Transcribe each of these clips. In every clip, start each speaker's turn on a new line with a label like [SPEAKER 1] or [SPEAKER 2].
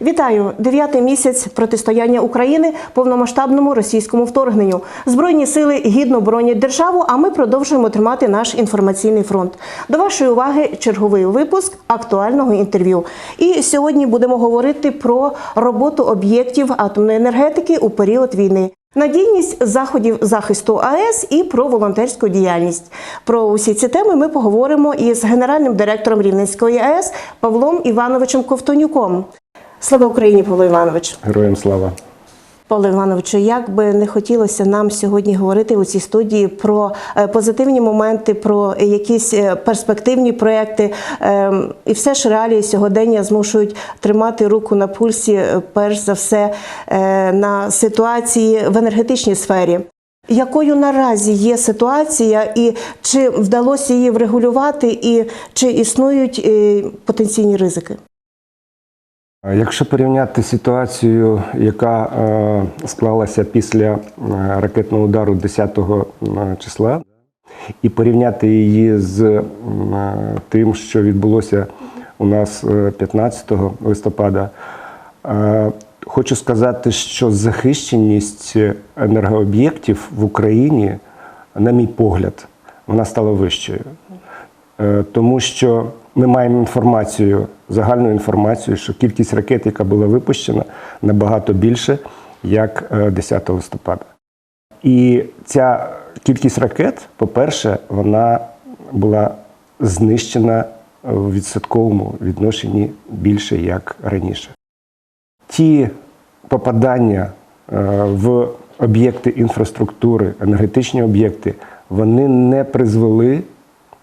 [SPEAKER 1] Вітаю дев'ятий місяць протистояння України повномасштабному російському вторгненню. Збройні сили гідно боронять державу. А ми продовжуємо тримати наш інформаційний фронт. До вашої уваги черговий випуск актуального інтерв'ю. І сьогодні будемо говорити про роботу об'єктів атомної енергетики у період війни. Надійність заходів захисту АЕС і про волонтерську діяльність. Про усі ці теми ми поговоримо із генеральним директором Рівненської АЕС Павлом Івановичем Ковтонюком. Слава Україні, Павло Іванович.
[SPEAKER 2] Героям слава.
[SPEAKER 1] Павло Івановичу, як би не хотілося нам сьогодні говорити у цій студії про е, позитивні моменти, про якісь е, перспективні проекти, е, і все ж реалії сьогодення змушують тримати руку на пульсі, е, перш за все, на ситуації в енергетичній сфері. Якою наразі є ситуація, і чи вдалося її врегулювати, і чи існують потенційні ризики?
[SPEAKER 2] Якщо порівняти ситуацію, яка е, склалася після е, ракетного удару 10 числа, і порівняти її з е, тим, що відбулося у нас е, 15 листопада, е, хочу сказати, що захищеність енергооб'єктів в Україні, на мій погляд, вона стала вищою. Е, тому що ми маємо інформацію, загальну інформацію, що кількість ракет, яка була випущена, набагато більше, як е, 10 листопада. І ця кількість ракет, по-перше, вона була знищена в відсотковому відношенні більше, як раніше. Ті попадання е, в об'єкти інфраструктури, енергетичні об'єкти, вони не призвели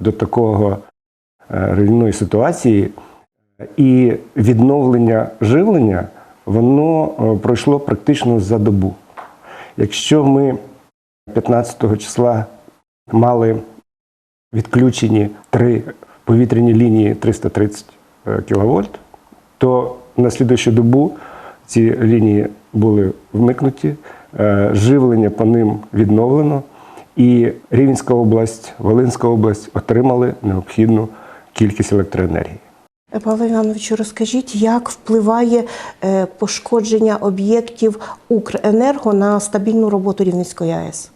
[SPEAKER 2] до такого е, руйнівної ситуації, і відновлення живлення воно е, пройшло практично за добу. Якщо ми 15 числа мали відключені три повітряні лінії 330 кВт, то на слідуючу добу ці лінії були вмикнуті, е, живлення по ним відновлено, і Рівненська область, Волинська область отримали необхідну кількість електроенергії.
[SPEAKER 1] Е, Павло Івановичу, розкажіть, як впливає е, пошкодження об'єктів Укренерго на стабільну роботу Рівненської АЕС?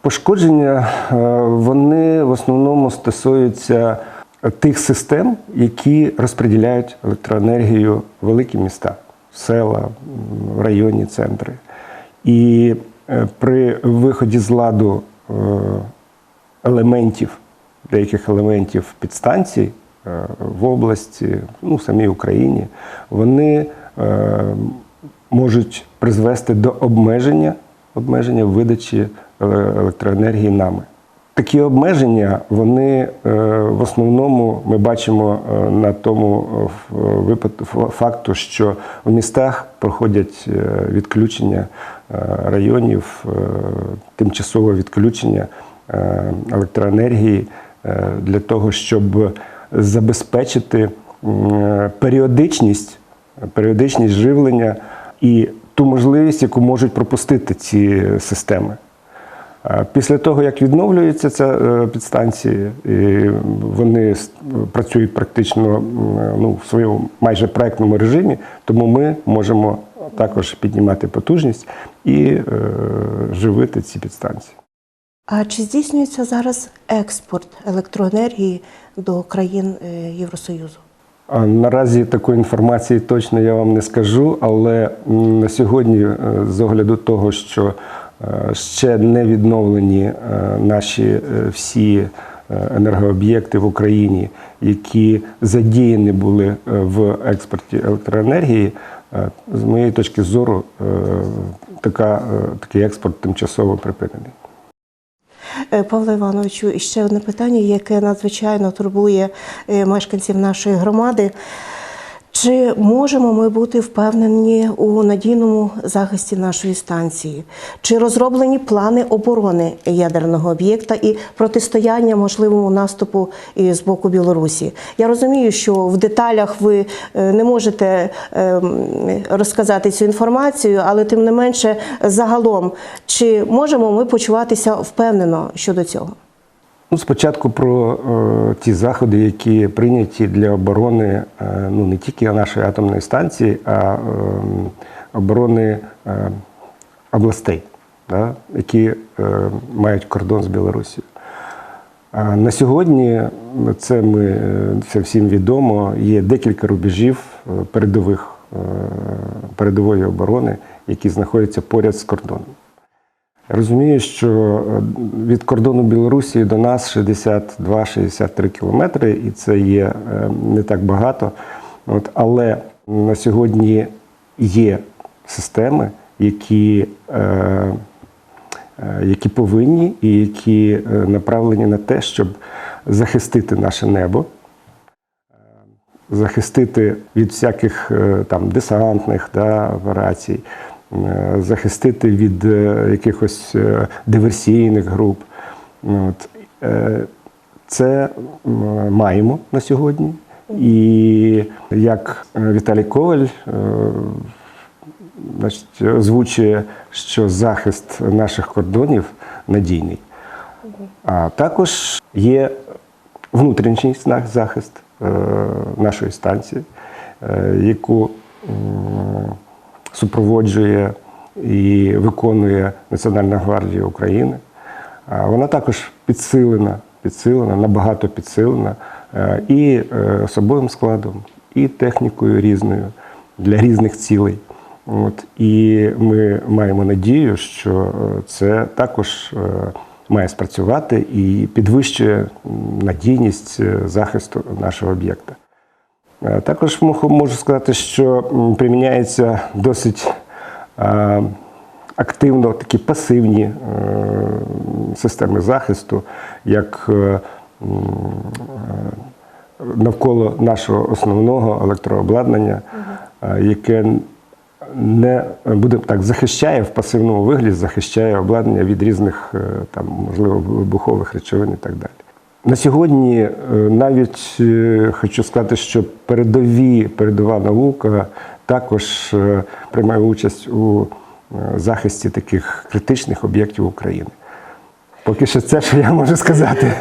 [SPEAKER 2] Пошкодження е, вони в основному стосуються тих систем, які розподіляють електроенергію в великі міста, села, районні центри. І е, при виході з ладу е, елементів, деяких елементів підстанцій е, в області, ну, в самій Україні, вони е, можуть призвести до обмеження, обмеження видачі е, електроенергії нами. Такі обмеження, вони в основному ми бачимо на тому випадку факту, що в містах проходять відключення районів, тимчасове відключення електроенергії для того, щоб забезпечити е, періодичність, періодичність живлення і ту можливість, яку можуть пропустити ці системи. Е, Після того, як відновлюються е, підстанції, вони працюють практично ну, в своєму майже проектному режимі, тому ми можемо також піднімати потужність і е, живити ці підстанції.
[SPEAKER 1] А чи здійснюється зараз експорт електроенергії до країн е, Євросоюзу?
[SPEAKER 2] А Наразі такої інформації точно я вам не скажу, але на сьогодні, е, з огляду того, що е, ще не відновлені наші всі енергооб'єкти в Україні, які задіяні були в експорті електроенергії, з моєї точки зору, така, такий експорт тимчасово припинений.
[SPEAKER 1] Е, Павло Івановичу, ще одне питання, яке надзвичайно турбує е, мешканців нашої громади. Чи можемо ми бути впевнені у надійному захисті нашої станції? Чи розроблені плани оборони ядерного об'єкта і протистояння можливому наступу з боку Білорусі? Я розумію, що в деталях ви е, не можете ем, розказати цю інформацію, але тим не менше, загалом, чи можемо ми почуватися впевнено щодо цього?
[SPEAKER 2] Ну, спочатку про е, ті заходи, які прийняті для оборони е, ну, не тільки нашої атомної станції, а е, оборони е, областей, да, які е, мають кордон з Білорусією. А на сьогодні це ми е, це всім відомо. Є декілька рубежів е, передових е, передової оборони, які знаходяться поряд з кордоном. Розумію, що е, від кордону Білорусі до нас 62-63 кілометри, і це є е, не так багато. От, але на сьогодні є системи, які, е, е, які повинні і які направлені на те, щоб захистити наше небо, захистити від всяких там десантних да, операцій, захистити від е, якихось е, диверсійних груп. От. Е, Це маємо на сьогодні. І як е, Віталій Коваль е, значить, озвучує, що захист наших кордонів надійний. А також є внутрішній захист е, нашої станції, е, яку супроводжує і виконує Національна гвардія України. Вона також підсилена, підсилена, набагато підсилена е, і е, особовим складом, і технікою різною для різних цілей. От, і ми маємо надію, що е, це також має спрацювати і підвищує надійність захисту нашого об'єкта. Е, Також мо- можу сказати, що м, приміняються досить е, активно такі пасивні е, системи захисту, як навколо нашого основного електрообладнання, яке не будемо так захищає в пасивному вигляді, захищає обладнання від різних там, можливо, вибухових речовин і так далі. На сьогодні е, навіть е, хочу сказати, що передові, передова наука також е, приймає участь у захисті таких критичних об'єктів України. Поки що це, що я можу сказати.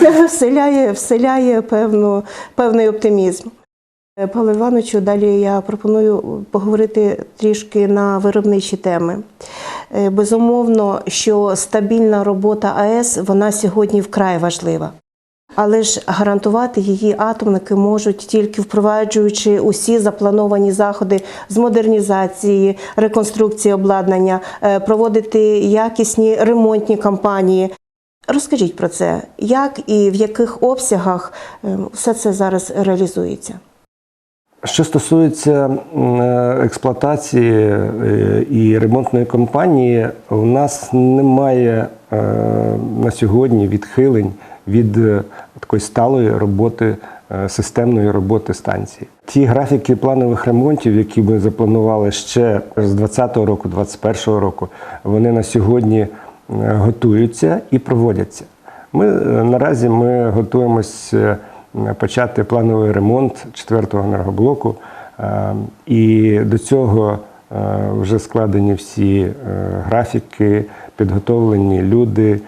[SPEAKER 1] Це вселяє, вселяє певну, певний оптимізм. Павло Івановичу, далі я пропоную поговорити трішки на виробничі теми. Безумовно, що стабільна робота АЕС вона сьогодні вкрай важлива. Але ж гарантувати її атомники можуть тільки впроваджуючи усі заплановані заходи з модернізації, реконструкції обладнання, е, проводити якісні ремонтні кампанії. Розкажіть про це, як і в яких обсягах е, все це зараз реалізується?
[SPEAKER 2] Що стосується е, експлуатації і ремонтної компанії, у нас немає на сьогодні відхилень від е, такої сталої роботи, е, системної роботи станції. Ті графіки планових ремонтів, які ми запланували ще з 2020 року, 2021 року, вони на сьогодні е, готуються і проводяться. Ми наразі ми готуємось е, почати плановий ремонт четвертого енергоблоку, і до цього вже складені всі графіки, підготовлені люди,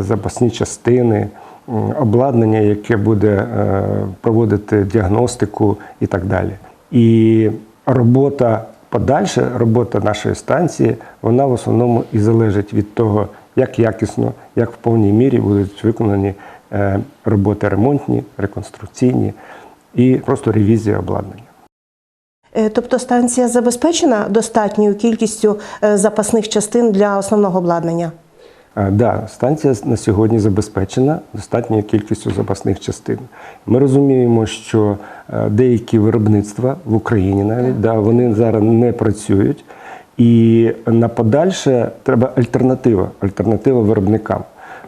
[SPEAKER 2] запасні частини, обладнання, яке буде е, проводити діагностику і так далі. І робота подальша, робота нашої станції, вона в основному і залежить від того, як якісно, як в повній мірі будуть виконані е, роботи ремонтні, реконструкційні і просто ревізія обладнання.
[SPEAKER 1] Е, Тобто станція забезпечена достатньою кількістю е, запасних частин для основного обладнання?
[SPEAKER 2] Так, да, станція на сьогодні забезпечена достатньою кількістю запасних частин. Ми розуміємо, що е, деякі виробництва в Україні навіть да, вони зараз не працюють, і на подальше треба альтернатива, альтернатива виробникам.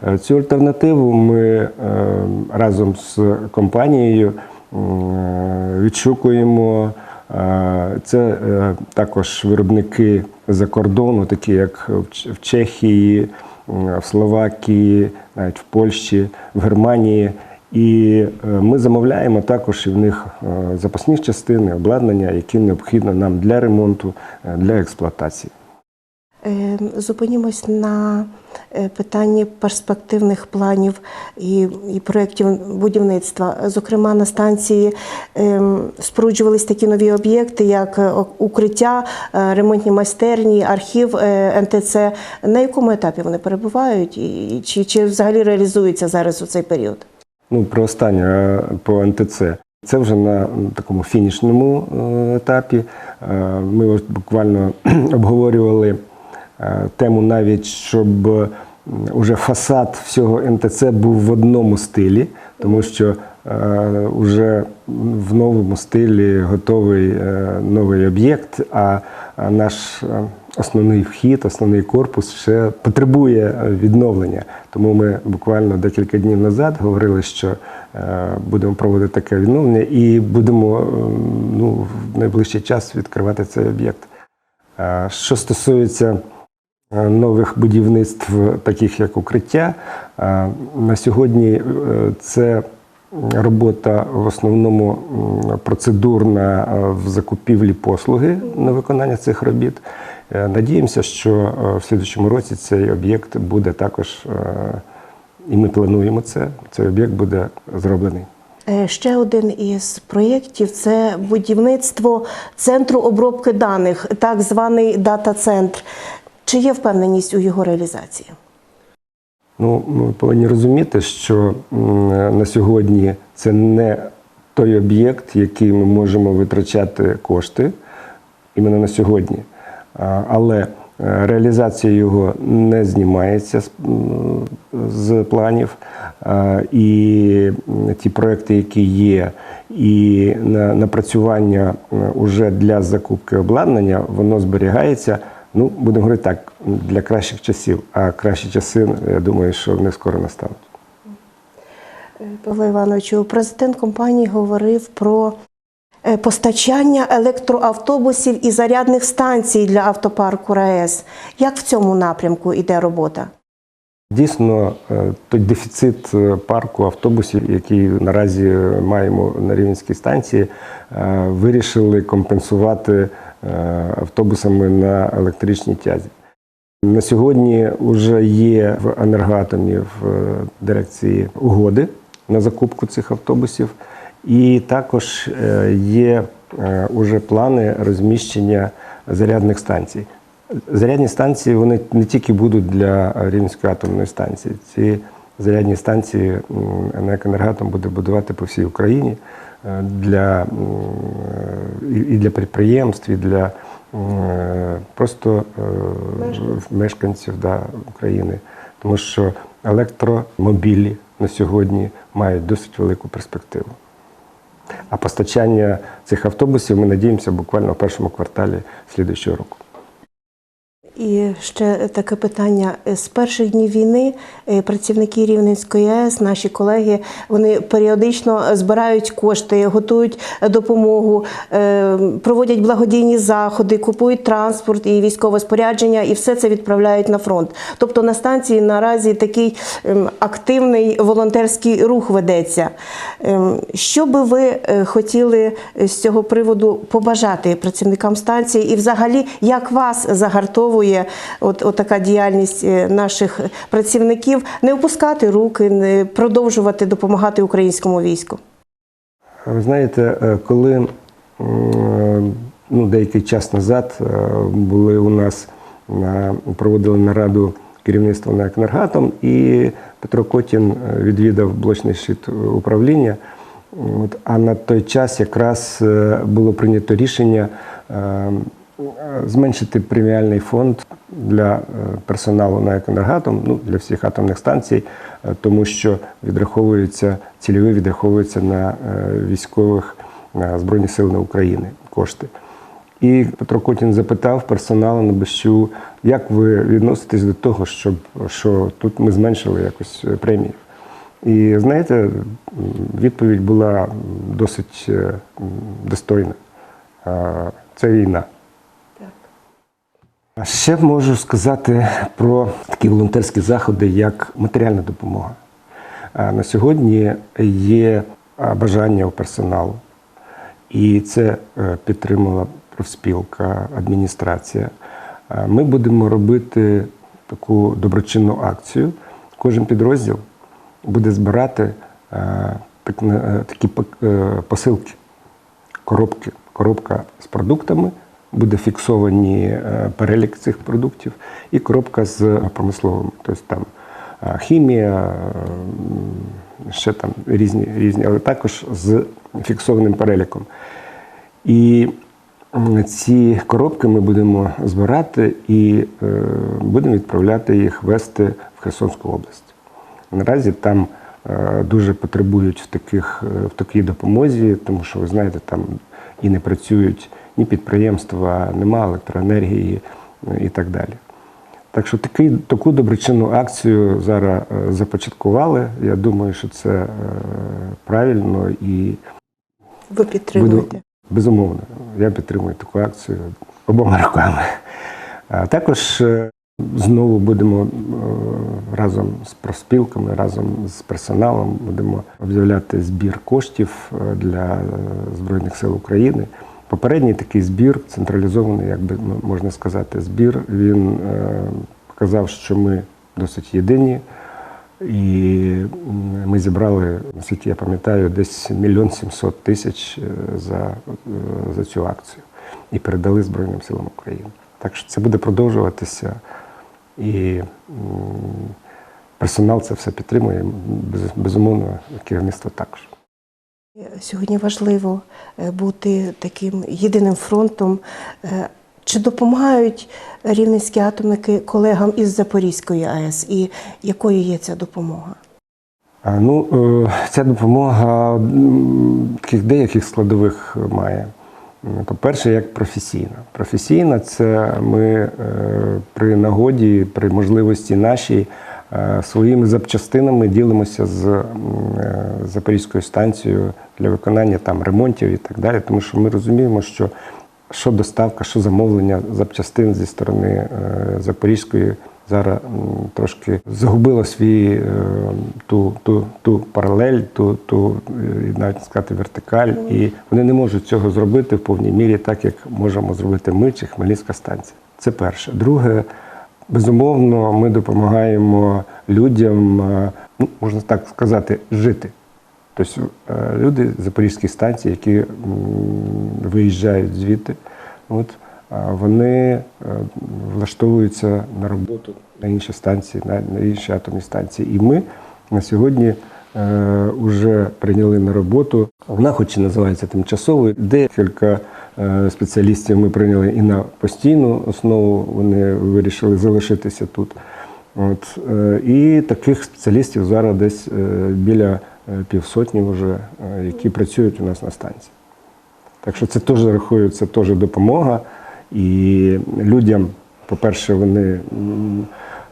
[SPEAKER 2] Е, Цю альтернативу ми е, разом з компанією відшукуємо. Е, Це е, також виробники за кордону, такі як в Чехії, в Словакії, навіть в Польщі, в Германії. І е, ми замовляємо також і в них е, запасні частини, обладнання, які необхідно нам для ремонту, е, для експлуатації.
[SPEAKER 1] Е, Зупинімось на е, питанні перспективних планів і, і проєктів будівництва. Зокрема, на станції ем, споруджувались такі нові об'єкти, як е, укриття, е, ремонтні майстерні, архів НТЦ. На якому етапі вони перебувають, і чи, чи взагалі реалізуються зараз у цей період?
[SPEAKER 2] Ну, про останнє по НТЦ. Це вже на такому фінішному етапі. Ми буквально обговорювали тему навіть, щоб уже фасад всього НТЦ був в одному стилі, тому що вже в новому стилі готовий е, новий об'єкт, а наш е, основний вхід, основний корпус ще потребує е, відновлення. Тому ми буквально декілька днів назад говорили, що е, будемо проводити таке відновлення і будемо е, ну, в найближчий час відкривати цей об'єкт. Е, Що стосується е, нових будівництв, таких як укриття, е, на сьогодні е, це робота в основному процедурна е, в закупівлі послуги на виконання цих робіт. Е, Надіємося, що е, в слідчому році цей об'єкт буде також, е, і ми плануємо це. Цей об'єкт буде зроблений.
[SPEAKER 1] Е, Ще один із проєктів це будівництво центру обробки даних, так званий дата-центр. Чи є впевненість у його реалізації?
[SPEAKER 2] Ну, ми повинні розуміти, що на сьогодні це не той об'єкт, який ми можемо витрачати кошти іменно на сьогодні. Але е, реалізація його не знімається з, з планів. І ті проекти, які є, і напрацювання е, уже для закупки обладнання, воно зберігається. Ну, будемо говорити так, для кращих часів. А кращі часи, я думаю, що не скоро настануть.
[SPEAKER 1] Павло Івановичу, президент компанії говорив про е, постачання електроавтобусів і зарядних станцій для автопарку РаЕС. Як в цьому напрямку йде робота?
[SPEAKER 2] Дійсно, е, той дефіцит е, парку автобусів, який наразі маємо на Рівненській станції, вирішили компенсувати автобусами на електричній тязі. На сьогодні вже є в енергоатомі в е, дирекції угоди на закупку цих автобусів, і також е, є е, уже плани розміщення зарядних станцій. Зарядні станції вони не тільки будуть для Рівненської атомної станції. Ці зарядні станції м, буде будувати по всій Україні е, для, і і для підприємств, і для е, просто е, мешканців да, України. Тому що електромобілі на сьогодні мають досить велику перспективу. А постачання цих автобусів ми надіємося буквально в першому кварталі слідуючого року.
[SPEAKER 1] І ще таке питання. З перших днів війни е, працівники Рівненської АЕС, наші колеги, вони періодично збирають кошти, готують допомогу, е, проводять благодійні заходи, купують транспорт і військове спорядження, і все це відправляють на фронт. Тобто на станції наразі такий ем, активний волонтерський рух ведеться. Ем, Що би ви е, хотіли з цього приводу побажати працівникам станції, і взагалі як вас загартовує от, от така діяльність е, наших працівників не опускати руки, не продовжувати допомагати українському війську?
[SPEAKER 2] Ви знаєте, е, коли ну, деякий час назад е, були у нас проводили нараду керівництва на «Енергатом», і Петро Котін е, відвідав блочний щит управління. От, а на той час якраз е, було прийнято рішення е, зменшити преміальний фонд для е, персоналу на «Еконергатом», ну, для всіх атомних станцій, е, тому що відраховуються, цільові відраховуються на е, військових на Збройні Сили України кошти. І Петро Котін запитав персоналу на Бещу, як ви відноситесь до того, щоб що тут ми зменшили якось премію. І знаєте, відповідь була досить достойна. Це війна. Ще можу сказати про такі волонтерські заходи, як матеріальна допомога. На сьогодні є бажання у персоналу, і це е, підтримала профспілка, адміністрація. ми будемо робити таку доброчинну акцію. Кожен підрозділ буде збирати е, такі е, посилки, коробки. Коробка з продуктами, буде фіксовані е, перелік цих продуктів, і коробка з промисловими. Тобто там е, хімія, е, ще там різні, різні, але також з фіксованим переліком. І ці коробки ми будемо збирати і будемо відправляти їх вести в Херсонську область. Наразі там дуже потребують в, таких, в такій допомозі, тому що ви знаєте, там і не працюють ні підприємства, нема електроенергії е, і так далі. Так що такий, таку доброчинну акцію зараз е, започаткували. Я думаю, що це е, правильно і
[SPEAKER 1] Ви підтримуєте.
[SPEAKER 2] Безумовно, я підтримую таку акцію обома руками. А також знову будемо разом з профспілками, разом з персоналом будемо об'являти збір коштів для Збройних сил України. Попередній такий збір, централізований, як би можна сказати, збір, він е, показав, що ми досить єдині. І ми зібрали, наскільки я пам'ятаю, десь мільйон сімсот тисяч е, за, е, за цю акцію і передали Збройним силам України. Так що це буде продовжуватися, і персонал це все підтримує. Безумовно, керівництво також.
[SPEAKER 1] Сьогодні важливо е, бути таким єдиним фронтом. Е, Чи допомагають рівненські атомники колегам із Запорізької АЕС? І якою є ця допомога?
[SPEAKER 2] Ну, е, ця допомога таких деяких складових має. По-перше, як професійна. Професійна це ми е, при нагоді, при можливості нашій е, своїми запчастинами ділимося з е, Запорізькою станцією для виконання там ремонтів і так далі. Тому що ми розуміємо, що що доставка, що замовлення запчастин зі сторони е, Запорізької зараз трошки загубило свій е, ту, ту, ту паралель, ту, ту е, навіть сказати вертикаль, і вони не можуть цього зробити в повній мірі, так як можемо зробити ми чи Хмельницька станція. Це перше. Друге, безумовно, ми допомагаємо людям, е, ну можна так сказати, жити. Тобто е, люди з запорізьких станцій, які виїжджають звідти, от, вони е, влаштовуються на роботу на інші станції, на, інші атомні станції. І ми на сьогодні вже прийняли на роботу. Вона, хоч і називається тимчасовою, декілька спеціалістів ми прийняли і на постійну основу. Вони вирішили залишитися тут. От, е, і таких спеціалістів зараз десь е, біля е, півсотні, вже, е, які працюють у нас на станції. Так що це теж рахується теж допомога. І людям, по-перше, вони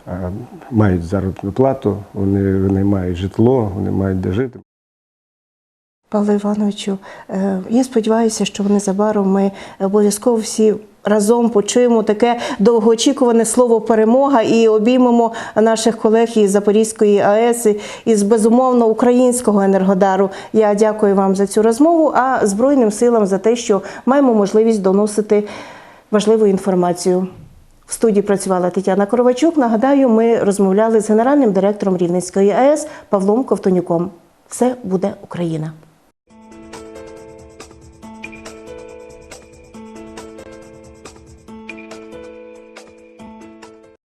[SPEAKER 2] е, мають заробітну плату, вони, вони мають житло, вони мають де жити.
[SPEAKER 1] Павло Івановичу, е, я сподіваюся, що незабаром ми обов'язково всі разом почуємо таке довгоочікуване слово перемога і обіймемо наших колег із Запорізької АЕС із безумовно українського енергодару. Я дякую вам за цю розмову, а Збройним силам за те, що маємо можливість доносити важливу інформацію. В студії працювала Тетяна Коровачук. Нагадаю, ми розмовляли з генеральним директором Рівненської АЕС Павлом Ковтонюком. Все буде Україна.